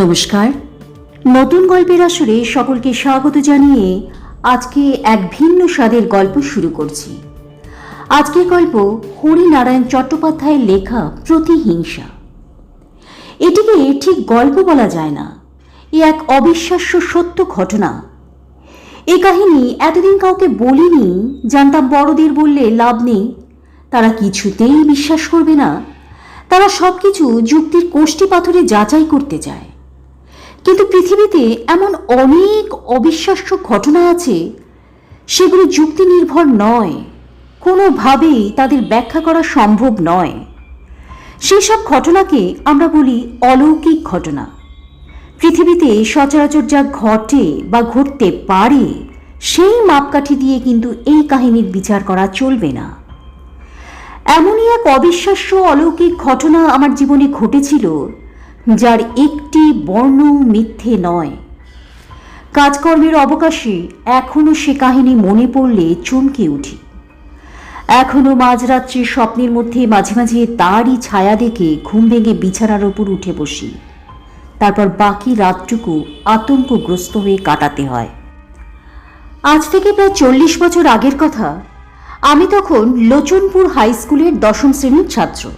নমস্কার। নতুন গল্পের আসরে সকলকে স্বাগত জানিয়ে আজকে এক ভিন্ন স্বাদের গল্প শুরু করছি। আজকের গল্প হরিনারায়ণ চট্টোপাধ্যায়ের লেখা প্রতিহিংসা। এটিকে ঠিক গল্প বলা যায় না, এ এক অবিশ্বাস্য সত্য ঘটনা। এ কাহিনী এতদিন কাউকে বলিনি, জানতাম বড়দের বললে লাভ নেই। তারা কিছুতেই বিশ্বাস করবে না, তারা সব কিছু যুক্তির কোষ্ঠী পাথরে যাচাই করতে চায়। কিন্তু পৃথিবীতে এমন অনেক অবিশ্বাস্য ঘটনা আছে, সেগুলি যুক্তি নির্ভর নয়, কোনোভাবেই তাদের ব্যাখ্যা করা সম্ভব নয়। সেসব ঘটনাকে আমরা বলি অলৌকিক ঘটনা। পৃথিবীতে সচরাচর যা ঘটে বা ঘটতে পারে, সেই মাপকাঠি দিয়ে কিন্তু এই কাহিনীর বিচার করা চলবে না। এমনই এক অবিশ্বাস্য অলৌকিক ঘটনা আমার জীবনে ঘটেছিল যার একটি বর্ণ মিথ্যে নয়। কাজকর্মের অবকাশে এখনও সে কাহিনী মনে পড়লে চমকে উঠি। এখনও মাঝরাত্রি স্বপ্নের মধ্যে মাঝে মাঝে তারই ছায়া দেখে ঘুম ভেঙে বিছানার ওপর উঠে বসি। তারপর বাকি রাতটুকু আতঙ্কগ্রস্ত হয়ে কাটাতে হয়। আজ থেকে প্রায় চল্লিশ বছর আগের কথা। আমি তখন লোচনপুর হাই স্কুলের দশম শ্রেণির ছাত্র।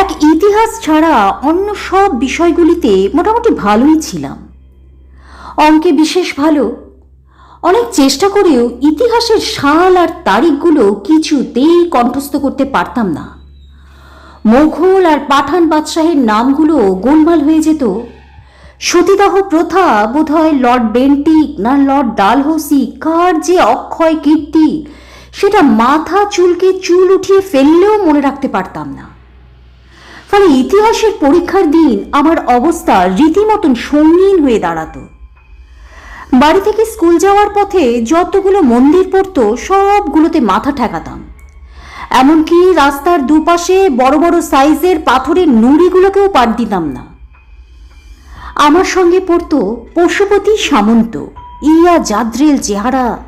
এক ইতিহাস ছাড়া অন্য সব বিষয়গুলিতে মোটামুটি ভালোই ছিলাম। অঙ্কে বিশেষ ভালো। অনেক চেষ্টা করেও ইতিহাসের সাল আর তারিখগুলো কিছুতেই কণ্ঠস্থ করতে পারতাম না। মোঘল আর পাঠান বাদশাহের নামগুলো গোলমাল হয়ে যেত। সতীদাহ প্রথা বোধহয় লর্ড বেন্টিক না লর্ড ডালহৌসি কার যে অক্ষয় কীর্তি, সেটা মাথা চুলকে চুল উঠিয়ে ফেললেও মনে রাখতে পারতাম না। ফলে ইতিহাসের পরীক্ষার দিন আমার অবস্থা রীতিমতন সঙ্গীন হয়ে দাঁড়াতো। বাড়ি থেকে স্কুল যাওয়ার পথে যতগুলো মন্দির পড়তো, সবগুলোতে মাথা ঠেকাতাম। এমনকি রাস্তার দুপাশে বড় বড় সাইজের পাথরের নুড়িগুলোকেও পাট দিতাম না। আমার সঙ্গে পড়তো পশুপতি সামন্ত, ইয়া জাদ্রেল চেহারা।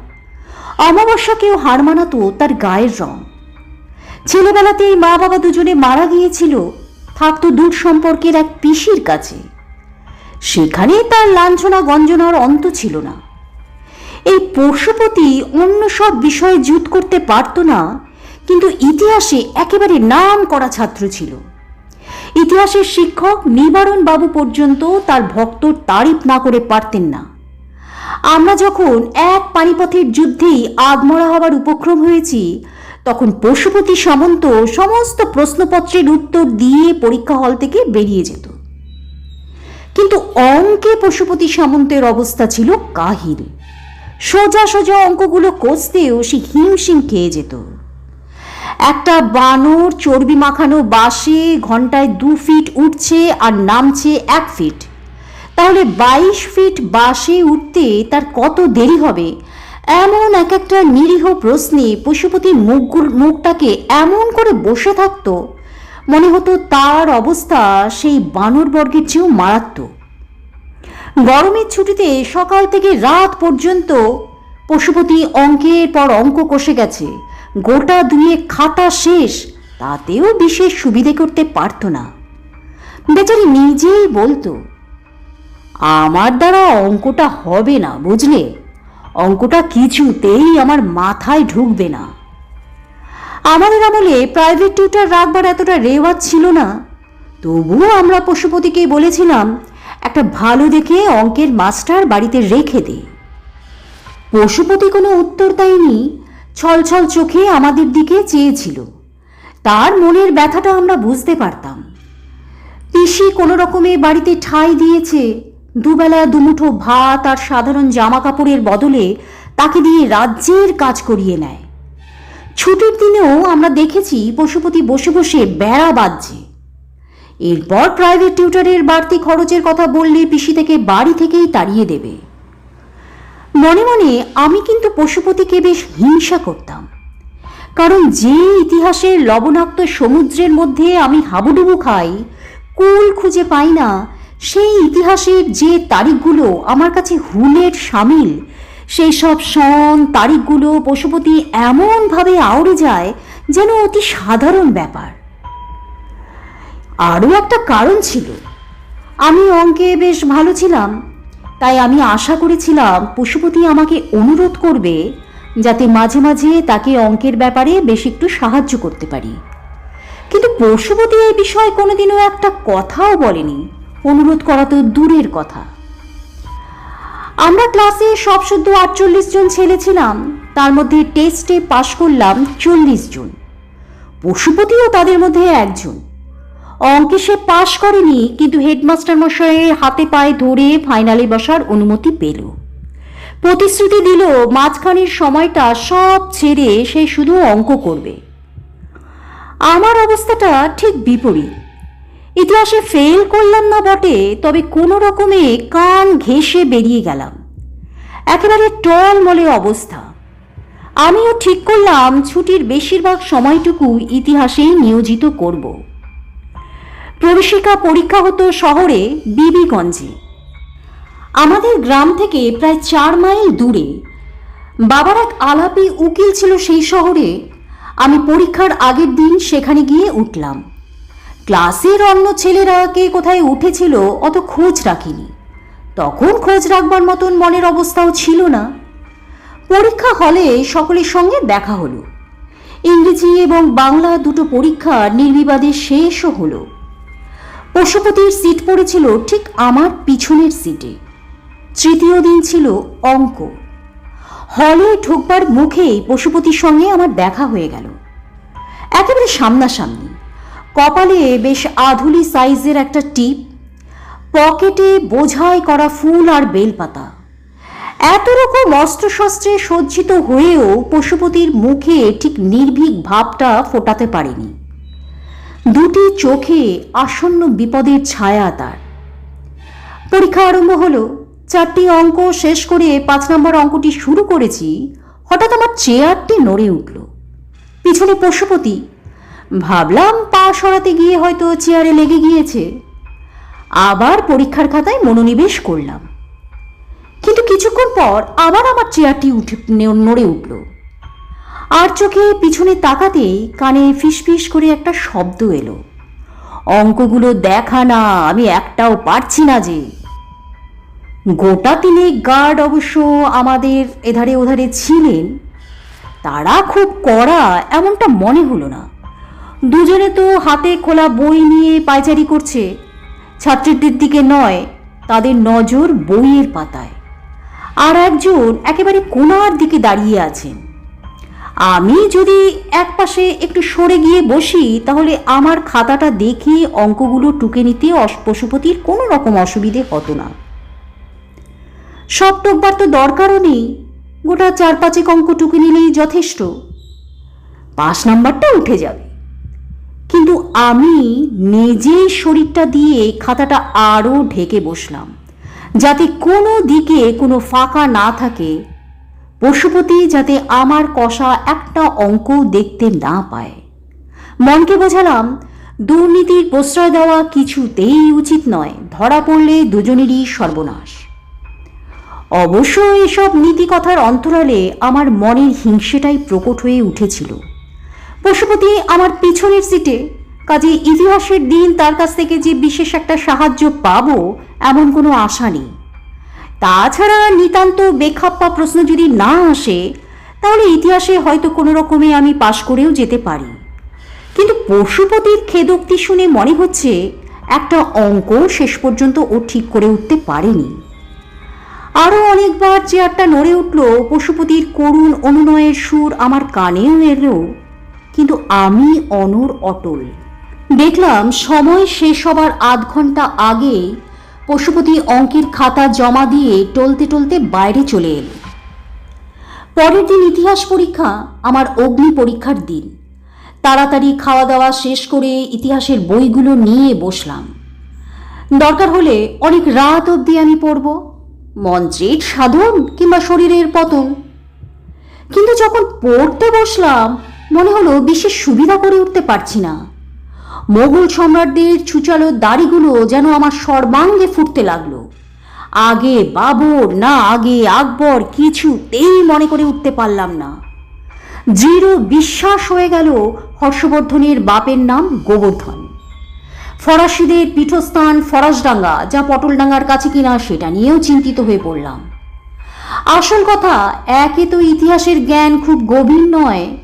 অমাবস্যাকেও হার মানাতো তার গায়ের রং। ছেলেবেলাতেই মা বাবা দুজনে মারা গিয়েছিল থাকতো দূর সম্পর্কের এক পিসির কাছে। সেখানে তার লাঞ্ছনা গঞ্জনার অন্ত ছিল না। এই পশুপতি অন্য সব বিষয়ে জুত করতে পারত না, কিন্তু ইতিহাসে একেবারে নাম করা ছাত্র ছিল। ইতিহাসের শিক্ষক নিবারণ বাবু পর্যন্ত তার ভক্ত তারিফ না করে পারতেন না। আমরা যখন এক পানিপথের যুদ্ধেই আদমরা হবার উপক্রম হয়েছি তখন পশুপতি সামন্ত সমস্ত প্রশ্নপত্রের উত্তর দিয়ে পরীক্ষা হল থেকে বেরিয়ে যেত। কিন্তু অঙ্কে পশুপতি সামন্তের অবস্থা ছিল কাহিল। সোজা সোজা অঙ্কগুলো কষতেও সে হিমশিম খেয়ে যেত। একটা বানর চর্বি মাখানো বাসে ঘন্টায় দু ফিট উঠছে আর নামছে এক ফিট। তাহলে বাইশ ফিট বাসে উঠতে তার কত দেরি হবে? এমন এক একটা নিরীহ প্রশ্নে পশুপতির মুখগুল মুখটাকে এমন করে বসে থাকতো, মনে হতো তার অবস্থা সেই বানর বর্গের চেয়েও মারাত্মক। গরমের ছুটিতে সকাল থেকে রাত পর্যন্ত পশুপতি অঙ্কের পর অঙ্ক কষে গেছে, গোটা দুয়ে খাতা শেষ, তাতেও বিশেষ সুবিধে করতে পারত না। বেচারি নিজেই বলতো, আমার দ্বারা অঙ্কটা হবে না, বুঝলে? অঙ্কটা কিছুতেই আমার মাথায় ঢুকবে না। আমাদের আমলে প্রাইভেট টিউটার রাখবার এতটা রেওয়াজ ছিল না। তবুও আমরা পশুপতিকে বলেছিলাম, একটা ভালো দেখে অঙ্কের মাস্টার বাড়িতে রেখে দে। পশুপতি কোনো উত্তর দেয়নি ছলছল চোখে আমাদের দিকে চেয়েছিল। তার মনের ব্যথাটা আমরা বুঝতে পারতাম। পিসি কোনো রকমে বাড়িতে ঠাঁই দিয়েছে দুবেলা দুমুঠো ভাত আর সাধারণ জামা কাপড়ের বদলে তাকে দিয়ে রাজ্যের কাজ করিয়ে নেয়। ছুটির দিনেও আমরা দেখেছি পশুপতি বসে বসে বেড়া বাজছে। এরপর প্রাইভেট টিউটারের বাড়তি খরচের কথা বললে পিসি থেকে বাড়ি থেকেই তাড়িয়ে দেবে। মনে মনে আমি কিন্তু পশুপতিকে বেশ হিংসা করতাম। কারণ যে ইতিহাসের লবণাক্ত সমুদ্রের মধ্যে আমি হাবুডুবু খাই, কুল খুঁজে পাই না সেই ইতিহাসের যে তারিখগুলো আমার কাছে হুলের সামিল, সেই সব সন তারিখগুলো পশুপতি এমনভাবে আউড়ে যায় যেন অতি সাধারণ ব্যাপার। আরও একটা কারণ ছিল, আমি অঙ্কে বেশ ভালো ছিলাম, তাই আমি আশা করেছিলাম পশুপতি আমাকে অনুরোধ করবে যাতে মাঝে মাঝে তাকে অঙ্কের ব্যাপারে বেশ একটু সাহায্য করতে পারি। কিন্তু পশুপতি এই বিষয়ে কোনোদিনও একটা কথাও বলেনি। অনুরোধ করা তো দূরের কথা। আমরা ক্লাসে সব শুদ্ধ আটচল্লিশ জন ছেলে ছিলাম, তার মধ্যে টেস্টে পাশ করলাম চল্লিশ জন। পশুপতিও তাদের মধ্যে একজন। অঙ্কে সে পাশ করেনি, কিন্তু হেডমাস্টার মশাইয়ের হাতে পায়ে ধরে ফাইনালে বসার অনুমতি পেল। প্রতিশ্রুতি দিল, মাঝখানের সময়টা সব ছেড়ে সে শুধু অঙ্ক করবে। আমার অবস্থাটা ঠিক বিপরীত। ইতিহাসে ফেল করলাম না বটে, তবে কোনো রকমে কান ঘেঁষে বেরিয়ে গেলাম। একেবারে টলমলে অবস্থা। আমিও ঠিক করলাম, ছুটির বেশিরভাগ সময়টুকু ইতিহাসেই নিয়োজিত করব। প্রবেশিকা পরীক্ষা হতো শহরে, বিবিগঞ্জে। আমাদের গ্রাম থেকে প্রায় চার মাইল দূরে। বাবার এক আলাপি উকিল ছিল সেই শহরে। আমি পরীক্ষার আগের দিন সেখানে গিয়ে উঠলাম। ক্লাসের অন্য ছেলেরা কে কোথায় উঠেছিল অত খোঁজ রাখিনি। তখন খোঁজ রাখবার মতন মনের অবস্থাও ছিল না। পরীক্ষা হলে সকলের সঙ্গে দেখা হলো। ইংরেজি এবং বাংলা দুটো পরীক্ষা নির্বিবাদে শেষও হলো। পশুপতির সিট পড়েছিল ঠিক আমার পিছনের সিটে। তৃতীয় দিন ছিল অঙ্ক। হলে ঢুকবার মুখেই পশুপতির সঙ্গে আমার দেখা হয়ে গেল। একেবারে সামনাসামনি। কপালে বেশ আধুলি সাইজের একটা টিপ, পকেটে বোঝাই করা ফুল আর বেলপাতা। এত রকম অস্ত্রশস্ত্রে সজ্জিত হয়েও পশুপতির মুখে ঠিক নির্ভীক ভাবটা ফোটাতে পারেনি। দুটি চোখে আসন্ন বিপদের ছায়া তার। পরীক্ষা আরম্ভ হলো, চারটি অঙ্ক শেষ করে পাঁচ নম্বর অঙ্কটি শুরু করেছি, হঠাৎ আমার চেয়ারটি নড়ে উঠল। পিছনে পশুপতি ভাবলাম পা সরাতে গিয়ে হয়তো চেয়ারে লেগে গিয়েছে। আবার পরীক্ষার খাতায় মনোনিবেশ করলাম। কিন্তু কিছুক্ষণ পর আবার আমার চেয়ারটি উঠে নড়ে উঠল। আর চোখে পিছনে তাকাতেই কানে ফিসফিস করে একটা শব্দ এলো। অঙ্কগুলো দেখা না, আমি একটাও পারছি না যে। গোটা তিনেক গার্ড অবশ্য আমাদের এধারে ওধারে ছিলেন। তারা খুব কড়া, এমনটা মনে হলো না। দুজনে তো হাতে খোলা বই নিয়ে পায়চারি করছে। ছাত্রীদের দিকে নয়, তাদের নজর বইয়ের পাতায়। আর একজন একেবারে কোনার দিকে দাঁড়িয়ে আছেন। আমি যদি এক পাশে একটু সরে গিয়ে বসি, তাহলে আমার খাতাটা দেখে অঙ্কগুলো টুকে নিতে পশুপতির কোনো রকম অসুবিধে হতো না। সব টোকবার তো দরকারও নেই, গোটা চার পাঁচেক অঙ্ক টুকে নিলেই যথেষ্ট। পাঁচ নাম্বারটা উঠে যাবে। কিন্তু আমি নিজেই শরীরটা দিয়ে খাতাটা আরও ঢেকে বসলাম, যাতে কোনো দিকে কোনো ফাঁকা না থাকে, পশুপতি যাতে আমার কষা একটা অঙ্কও দেখতে না পায়। মনকে বোঝালাম, দুর্নীতির প্রশ্রয় দেওয়া কিছুতেই উচিত নয়, ধরা পড়লে দুজনেরই সর্বনাশ। অবশ্য এসব নীতি কথার অন্তরালে আমার মনের হিংসেটাই প্রকট হয়ে উঠেছিল। পশুপতি আমার পিছনের সিটে কাজে ইতিহাসের দিন তার কাছ থেকে যে বিশেষ একটা সাহায্য পাব, এমন কোনো আশা নেই। তাছাড়া নিতান্ত বেখাপ্পা প্রশ্ন যদি না আসে, তাহলে ইতিহাসে হয়তো কোনো রকমে আমি পাশ করেও যেতে পারি। কিন্তু পশুপতির খেদোক্তি শুনে মনে হচ্ছে, একটা অঙ্ক শেষ পর্যন্ত ও ঠিক করে উঠতে পারেনি। আরও অনেকবার চেয়ারটা নড়ে উঠল, পশুপতির করুণ অনুনয়ের সুর আমার কানেও এলো। কিন্তু আমি অনর অটল। দেখলাম সময় শেষ হবার আধ ঘণ্টা আগে পশুপতি অঙ্কের খাতা জমা দিয়ে টলতে টলতে বাইরে চলে এলো। পরের দিন ইতিহাস পরীক্ষা, আমার অগ্নি পরীক্ষার দিন। তাড়াতাড়ি খাওয়া দাওয়া শেষ করে ইতিহাসের বইগুলো নিয়ে বসলাম। দরকার হলে অনেক রাত অবধি আমি পড়ব, মন্ত্রের সাধন কিংবা শরীরের পতন। কিন্তু যখন পড়তে বসলাম মনে হলো বিশেষ সুবিধা করে উঠতে পারছি না। মোগল সম্রাটদের ছুচালো দাড়িগুলো যেন আমার সর্বাঙ্গে ফুটতে লাগল। আগে বাবর, না আগে আকবর কিছুতেই মনে করে উঠতে পারলাম না। দৃঢ় বিশ্বাস হয়ে গেল হর্ষবর্ধনের বাপের নাম গোবর্ধন। ফরাসিদের পীঠস্থান ফরাসডাঙ্গা, যা পটলডাঙ্গার কাছে কিনা সেটা নিয়েও চিন্তিত হয়ে পড়লাম। আসল কথা, একে তো ইতিহাসের জ্ঞান খুব গভীর নয়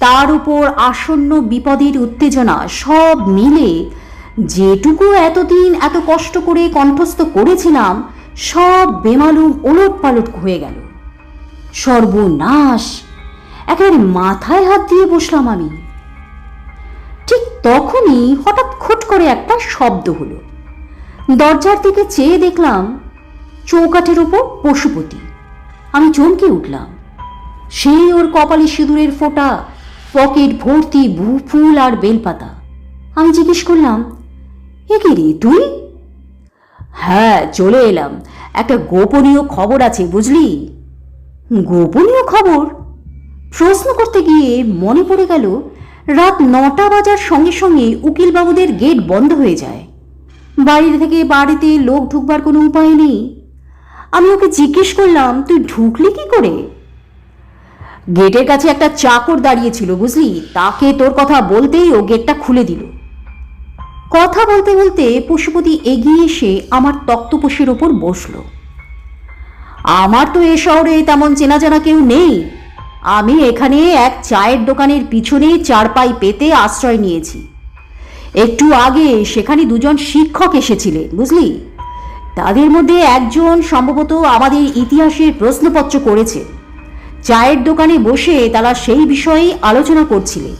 তার উপর আসন্ন বিপদের উত্তেজনা সব মিলে যেটুকু এতদিন এত কষ্ট করে কণ্ঠস্থ করেছিলাম, সব বেমালুম ওলট পালট হয়ে গেল। সর্বনাশ! একেবারে মাথায় হাত দিয়ে বসলাম আমি। ঠিক তখনই হঠাৎ খুট করে একটা শব্দ হলো। দরজার দিকে চেয়ে দেখলাম চৌকাঠের ওপর পশুপতি। আমি চমকে উঠলাম। সেই ওর কপালে সিঁদুরের ফোঁটা পকেট ভর্তি ফুল আর বেলপাতা। আমি জিজ্ঞেস করলাম, এ কি রে তুই? হ্যাঁ চলে এলাম। একটা গোপনীয় খবর আছে, বুঝলি? গোপনীয় খবর? প্রশ্ন করতে গিয়ে মনে পড়ে গেল, রাত নটা বাজার সঙ্গে সঙ্গে উকিলবাবুদের গেট বন্ধ হয়ে যায়। বাইরে থেকে বাড়িতে লোক ঢুকবার কোনো উপায় নেই। আমি ওকে জিজ্ঞেস করলাম, তুই ঢুকলি কি করে? গেটের কাছে একটা চাকর দাঁড়িয়েছিল বুঝলি? তাকে তোর কথা বলতেই ও গেটটা খুলে দিল। কথা বলতে বলতে পশুপতি এগিয়ে এসে আমার তক্তপোষের ওপর বসল। আমার তো এ শহরে তেমন চেনা জানা কেউ নেই। আমি এখানে এক চায়ের দোকানের পিছনে চারপাই পেতে আশ্রয় নিয়েছি। একটু আগে সেখানে দুজন শিক্ষক এসেছিলেন, বুঝলি? তাদের মধ্যে একজন সম্ভবত আমাদের ইতিহাসের প্রশ্নপত্র করেছে। চায়ের দোকানে বসে তারা সেই বিষয়েই আলোচনা করছিলেন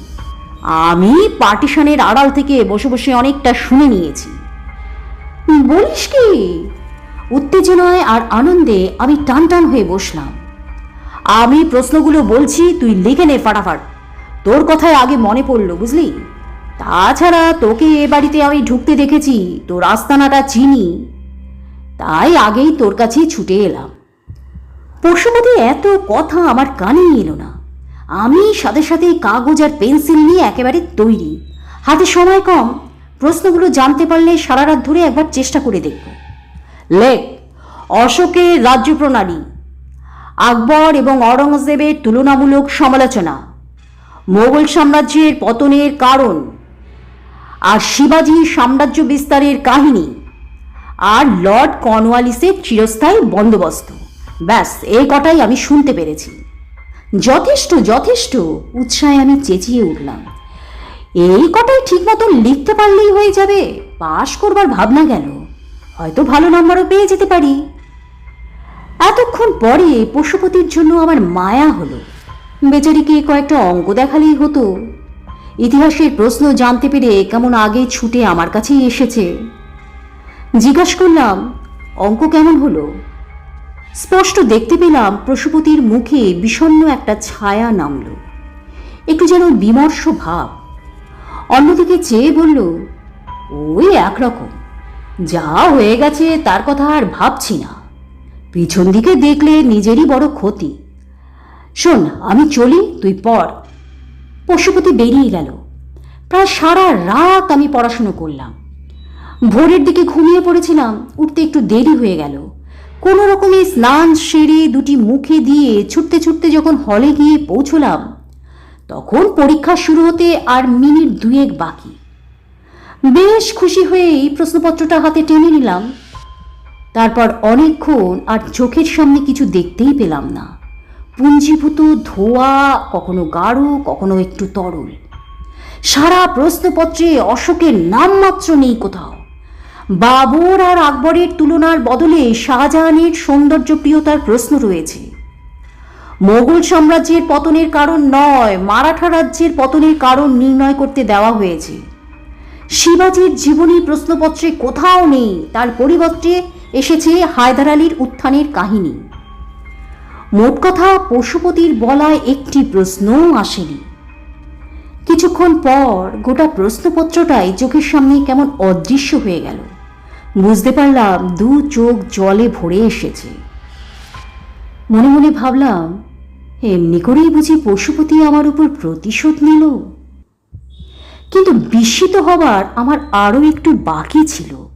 আমি পার্টিশনের আড়াল থেকে বসে বসে অনেকটা শুনে নিয়েছি। বলিস কি? উত্তেজনায় আর আনন্দে আমি টান টান হয়ে বসলাম। আমি প্রশ্নগুলো বলছি, তুই লিখে নে ফাটাফাট। তোর কথায় আগে মনে পড়ল, বুঝলি? তাছাড়া তোকে এ বাড়িতে আমি ঢুকতে দেখেছি, তোর আস্তানাটা চিনি। তাই আগেই তোর কাছেই ছুটে এলাম। পশুপতি এত কথা আমার কানে এলো না। আমি সাথে সাথে কাগজ আর পেন্সিল নিয়ে একেবারে তৈরি। হাতে সময় কম, প্রশ্নগুলো জানতে পারলে সারা রাত ধরে একবার চেষ্টা করে দেখব। লেখ অশোকের রাজ্য প্রণালী, আকবর এবং অরঙ্গজেবের তুলনামূলক সমালোচনা, মোগল সাম্রাজ্যের পতনের কারণ, আর শিবাজি সাম্রাজ্য বিস্তারের কাহিনী, আর লর্ড কর্নওয়ালিসের চিরস্থায়ী বন্দোবস্ত। ব্যাস, এই কটাই আমি শুনতে পেরেছি। যথেষ্ট যথেষ্ট, উৎসাহে আমি চেঁচিয়ে উঠলাম। এই কটাই ঠিক মতন লিখতে পারলেই হয়ে যাবে, পাশ করবার ভাবনা কেন? হয়তো ভালো নম্বরও পেয়ে যেতে পারি। এতক্ষণ পরে পশুপতির জন্য আমার মায়া হলো। বেচারিকে কয়েকটা অঙ্ক দেখালেই হতো। ইতিহাসের প্রশ্ন জানতে পেরে কেমন আগে ছুটে আমার কাছেই এসেছে। জিজ্ঞাসা করলাম, অঙ্ক কেমন হলো? স্পষ্ট দেখতে পেলাম পশুপতির মুখে বিষণ্ণ একটা ছায়া নামল। একটু যেন বিমর্ষ ভাব। অন্যদিকে চেয়ে বলল, ওই একরকম। যা হয়ে গেছে তার কথা আর ভাবছি না। পিছন দিকে দেখলে নিজেরই বড় ক্ষতি। শোন, আমি চলি, তুই পড়। পশুপতি বেরিয়ে গেল। প্রায় সারা রাত আমি পড়াশুনো করলাম। ভোরের দিকে ঘুমিয়ে পড়েছিলাম, উঠতে একটু দেরি হয়ে গেল। কোনো রকমে স্নান সেরে দুটি মুখে দিয়ে ছুটতে ছুটতে যখন হলে গিয়ে পৌঁছলাম, তখন পরীক্ষা শুরু হতে আর মিনিট দুয়েক বাকি। বেশ খুশি হয়ে এই প্রশ্নপত্রটা হাতে টেনে নিলাম। তারপর অনেকক্ষণ আর চোখের সামনে কিছু দেখতেই পেলাম না। পুঞ্জীভূত, ধোয়া, কখনো গাঢ়, কখনো একটু তরল। সারা প্রশ্নপত্রে অশোকের নামমাত্র নেই কোথাও। বাবর আর আকবরের তুলনার বদলে শাহজাহানের সৌন্দর্যপ্রিয়তার প্রশ্ন রয়েছে। মোগল সাম্রাজ্যের পতনের কারণ নয়, মারাঠা রাজ্যের পতনের কারণ নির্ণয় করতে দেওয়া হয়েছে। শিবাজির জীবনী প্রশ্নপত্রে কোথাও নেই, তার পরিবর্তে এসেছে হায়দার আলীর উত্থানের কাহিনী। মোট কথা, পশুপতির বলায় একটি প্রশ্নও আসেনি। কিছুক্ষণ পর গোটা প্রশ্নপত্রটাই চোখের সামনে কেমন অদৃশ্য হয়ে গেল। বুঝতে পারলাম দু চোখ জলে ভরে এসেছে। মনে মনে ভাবলাম, এমনি করেই বুঝি পশুপতি আমার উপর প্রতিশোধ নিল। কিন্তু বিস্মিত হবার আমার আরও একটু বাকি ছিল।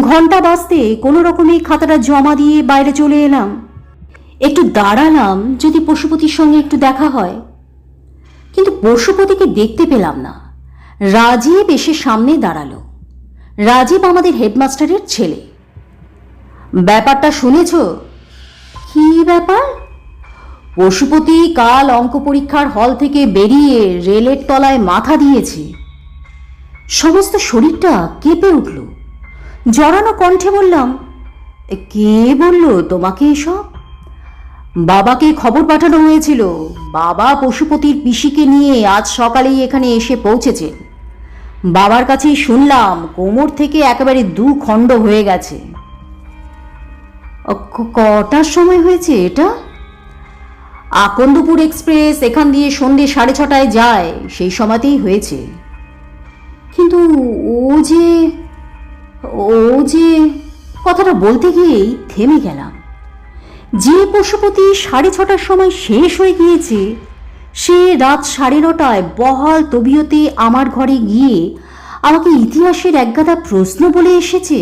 ঘণ্টা বাজতে কোনো রকমে খাতাটা জমা দিয়ে বাইরে চলে এলাম। একটু দাঁড়ালাম যদি পশুপতির সঙ্গে একটু দেখা হয়। কিন্তু পশুপতিকে দেখতে পেলাম না। রাজিয়ে বেশে সামনে দাঁড়াল। রাজীব আমাদের হেডমাস্টারের ছেলে। ব্যাপারটা শুনেছ? কি ব্যাপার? পশুপতি কাল অঙ্ক পরীক্ষার হল থেকে বেরিয়ে রেলের তলায় মাথা দিয়েছে। সমস্ত শরীরটা কেঁপে উঠল। জড়ানো কণ্ঠে বললাম, কে বলল তোমাকে এসব? বাবাকে খবর পাঠানো হয়েছিল। বাবা পশুপতির পিসিকে নিয়ে আজ সকালেই এখানে এসে পৌঁছেছেন। বাবার কাছেই শুনলাম, কোমর থেকে একেবারে দু খণ্ড হয়ে গেছে। কটার সময় হয়েছে এটা? আকন্দপুর এক্সপ্রেস এখান দিয়ে সন্ধে সাড়ে ছটায় যায়, সেই সময়তেই হয়েছে। কিন্তু ও যে ও যে, কথাটা বলতে গিয়েই থেমে গেলাম। যে পশুপতি সাড়ে ছটার সময় শেষ হয়ে গিয়েছে সে রাত সাড়ে নটায় বহাল তবিয়তে আমার ঘরে গিয়ে আমাকে ইতিহাসের একগাদা প্রশ্ন বলে এসেছে।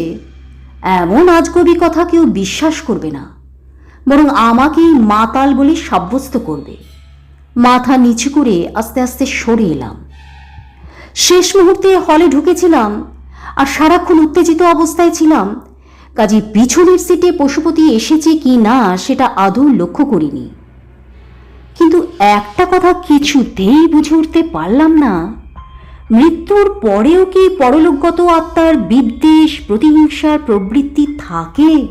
এমন আজগবি কথা কেউ বিশ্বাস করবে না, বরং আমাকেই মাতাল বলে সাব্যস্ত করবে। মাথা নিচু করে আস্তে আস্তে সরে এলাম। শেষ মুহূর্তে হলে ঢুকেছিলাম আর সারাক্ষণ উত্তেজিত অবস্থায় ছিলাম। কাজে পিছনের সিটে পশুপতি এসেছে কি না, সেটা আদৌ লক্ষ্য করিনি। কিন্তু একটা কথা কিছুতেই বুঝে উঠতে পারলাম না। মৃত্যুর পরেও কি পরলোকগত আত্মার বিদ্বেষ, প্রতিহিংসার প্রবৃত্তি থাকে?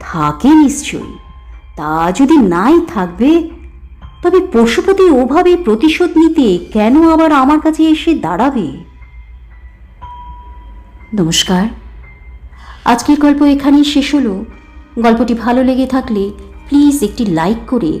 থাকে নিশ্চয়ই। তা যদি নাই থাকবে, তবে পশুপতি ওভাবে প্রতিশোধ নিতে কেন আবার আমার কাছে এসে দাঁড়াবে? নমস্কার। আজকের গল্প এখানেই শেষ হলো। গল্পটি ভালো লেগে থাকলে প্লিজ একটি লাইক করে